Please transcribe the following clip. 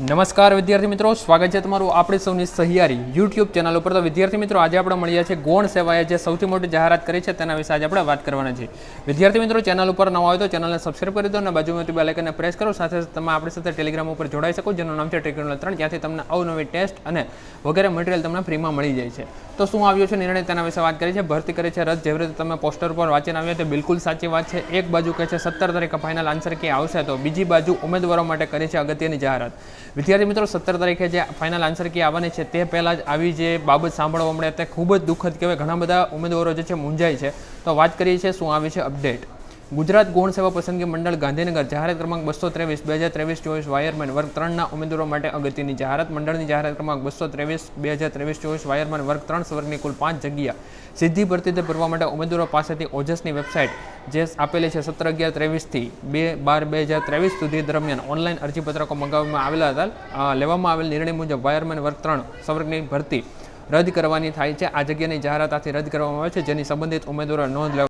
નમસ્કાર વિદ્યાર્થી મિત્રો, સ્વાગત છે તમારું આપણી સૌની સહિયારી યુટ્યુબ ચેનલ ઉપર. તો વિદ્યાર્થી મિત્રો, આજે આપણે મળ્યા છે ગૌણ સેવાએ જે સૌથી મોટી જાહેરાત કરી છે તેના વિશે આજે આપણે વાત કરવાના છીએ. વિદ્યાર્થી મિત્રો, ચેનલ ઉપર નવા હોય તો ચેનલને સબસ્ક્રાઈબ કરી દો અને બાજુમાંથી બે આઇકનને પ્રેસ કરો. સાથે સાથે તમે આપણી સાથે ટેલિગ્રામ ઉપર જોડાઈ શકો, જેનું નામ છે ટેકનોલોજી ત્રણ. જ્યાંથી તમને અવનવી ટેસ્ટ અને વગેરે મટીરિયલ તમને ફ્રીમાં મળી જાય છે. તો શું આવ્યો છે, નિર્ણય તેના વિશે વાત કરી છે. ભરતી કરી છે રદ જેવી રીતે તમે પોસ્ટર પર વાંચીને આવ્યા તે બિલકુલ સાચી વાત છે. એક બાજુ કહે છે, સત્તર તારીખે ફાઇનલ આન્સર કે આવશે? તો બીજી બાજુ ઉમેદવારો માટે કરી છે અગત્યની જાહેરાત. વિદ્યાર્થી મિત્રો, સત્તર તારીખે જે ફાઇનલ આન્સર કી આવવાની છે તે પહેલાં જ આવી જે બાબત સાંભળવા મળે, તે ખૂબ જ દુઃખદ કહેવાય ઘણા બધા ઉમેદવારો જે છે, મૂંઝાય છે. તો વાત કરીએ છીએ શું આવી છે અપડેટ ગુજરાત ગૌણ સેવા પસંદગી મંડળ ગાંધીનગર જાહેરાત ક્રમાંક બસો ત્રેવીસ, બે હજાર ત્રેવીસ, ચોવીસ વાયરમેન વર્ગ ત્રણના ઉમેદવારો માટે અગત્યની જાહેરાત. મંડળની જાહેરાત ક્રમાંક બસો ત્રેવીસ, બે હજાર ત્રેવીસ, ચોવીસ વાયરમેન વર્ગ ત્રણ સ્વર્ગની કુલ પાંચ જગ્યા સીધી ભરતી ભરવા માટે ઉમેદવારો પાસેથી ઓજસની વેબસાઇટ જે આપેલી છે સત્તર અગિયાર ત્રેવીસથી બે બાર બે હજાર ત્રેવીસ સુધી દરમિયાન ઓનલાઈન અરજીપત્રકો મંગાવવામાં આવેલા હતા. લેવામાં આવેલ નિર્ણય મુજબ વાયરમેન વર્ગ ત્રણ સ્વર્ગની ભરતી રદ કરવાની થાય છે. આ જગ્યાની જાહેરાત આથી રદ કરવામાં આવે છે, જેની સંબંધિત ઉમેદવારો નોંધ લેવા